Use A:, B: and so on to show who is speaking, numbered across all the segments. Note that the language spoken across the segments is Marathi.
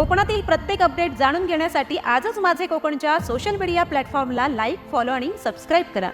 A: कोकणातील प्रत्येक अपडेट जाणून घेण्यासाठी आजच माझे कोकणच्या सोशल मीडिया प्लॅटफॉर्मला लाईक फॉलो आणि सबस्क्राईब करा.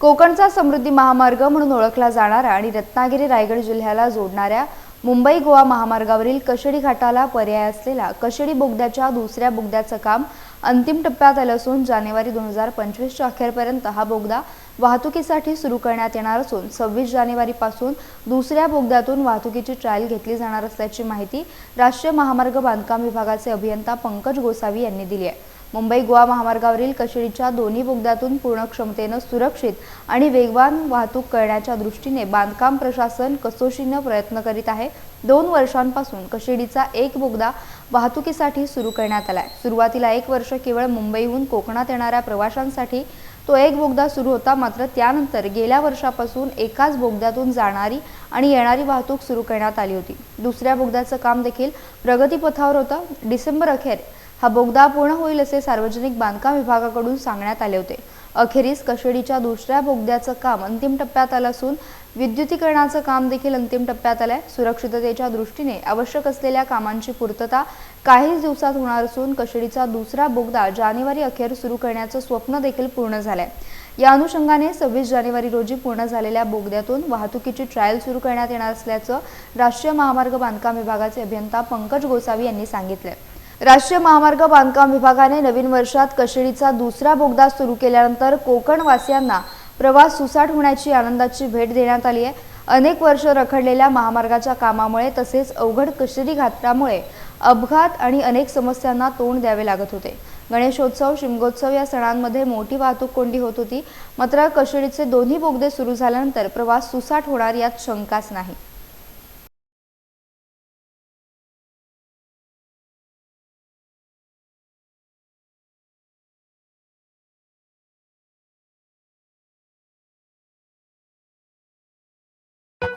B: कोकणचा समृद्धी महामार्ग म्हणून ओळखला जाणारा आणि रत्नागिरी रायगड जिल्ह्याला जोडणाऱ्या मुंबई गोवा महामार्गावरील कशेडी घाटाला पर्याय असलेला कशेडी बोगद्याच्या दुसऱ्या बोगद्याचं काम अंतिम टप्प्यात आलं असून जानेवारी दोन हजार पंचवीसच्या अखेरपर्यंत हा बोगदा वाहतुकीसाठी सुरू करण्यात येणार असून सव्वीस जानेवारीपासून दुसऱ्या बोगद्यातून वाहतुकीची ट्रायल घेतली जाणार असल्याची माहिती राष्ट्रीय महामार्ग बांधकाम विभागाचे अभियंता पंकज गोसावी यांनी दिली आहे. मुंबई गोवा महामार्गावरील कशेडीच्या दोन्ही बोगद्यातून पूर्ण क्षमतेनं सुरक्षित आणि वेगवान वाहतूक करण्याच्या दृष्टीने बांधकाम प्रशासन कसोशीनं प्रयत्न करीत आहे. दोन वर्षांपासून कशेडीचा एक बोगदा वाहतुकीसाठी सुरू करण्यात आलाय. सुरुवातीला एक वर्ष केवळ मुंबईहून कोकणात येणाऱ्या प्रवाशांसाठी तो एक बोगदा सुरू होता. मात्र त्यानंतर गेल्या वर्षापासून एकाच बोगद्यातून जाणारी आणि येणारी वाहतूक सुरू करण्यात आली होती. दुसऱ्या बोगद्याचं काम देखील प्रगतीपथावर होतं. डिसेंबर अखेर हा बोगदा पूर्ण होईल असे सार्वजनिक बांधकाम विभागाकडून सांगण्यात आले होते. अखेरीस कशेडीच्या दुसऱ्या बोगद्याचं काम अंतिम टप्प्यात आलं असून विद्युतीकरणाचं काम देखील अंतिम टप्प्यात आलंय. सुरक्षिततेच्या दृष्टीने आवश्यक असलेल्या कामांची पूर्तता काहीच दिवसात होणार असून कशेडीचा दुसरा बोगदा जानेवारी अखेर सुरू करण्याचं स्वप्न देखील पूर्ण झालंय. या अनुषंगाने सव्वीस जानेवारी रोजी पूर्ण झालेल्या बोगद्यातून वाहतुकीची ट्रायल सुरू करण्यात येणार असल्याचं राष्ट्रीय महामार्ग बांधकाम विभागाचे अभियंता पंकज गोसावी यांनी सांगितलंय. राष्ट्रीय महामार्ग बांधकाम विभागाने नवीन वर्षात कशेडीचा दुसरा बोगदा सुरू केल्यानंतर कोकणवासियांना प्रवास सुसाट होण्याची आनंदाची भेट देण्यात आली आहे. अनेक वर्ष रखडलेल्या महामार्गाच्या कामामुळे तसेच अवघड कशेडी घाटामुळे अपघात आणि अनेक समस्यांना तोंड द्यावे लागत होते. गणेशोत्सव शिमगोत्सव या सणांमध्ये मोठी वाहतूक कोंडी होत होती. मात्र कशेडीचे दोन्ही बोगदे सुरू झाल्यानंतर प्रवास सुसाट होणार यात शंकाच नाही.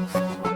B: Thank you.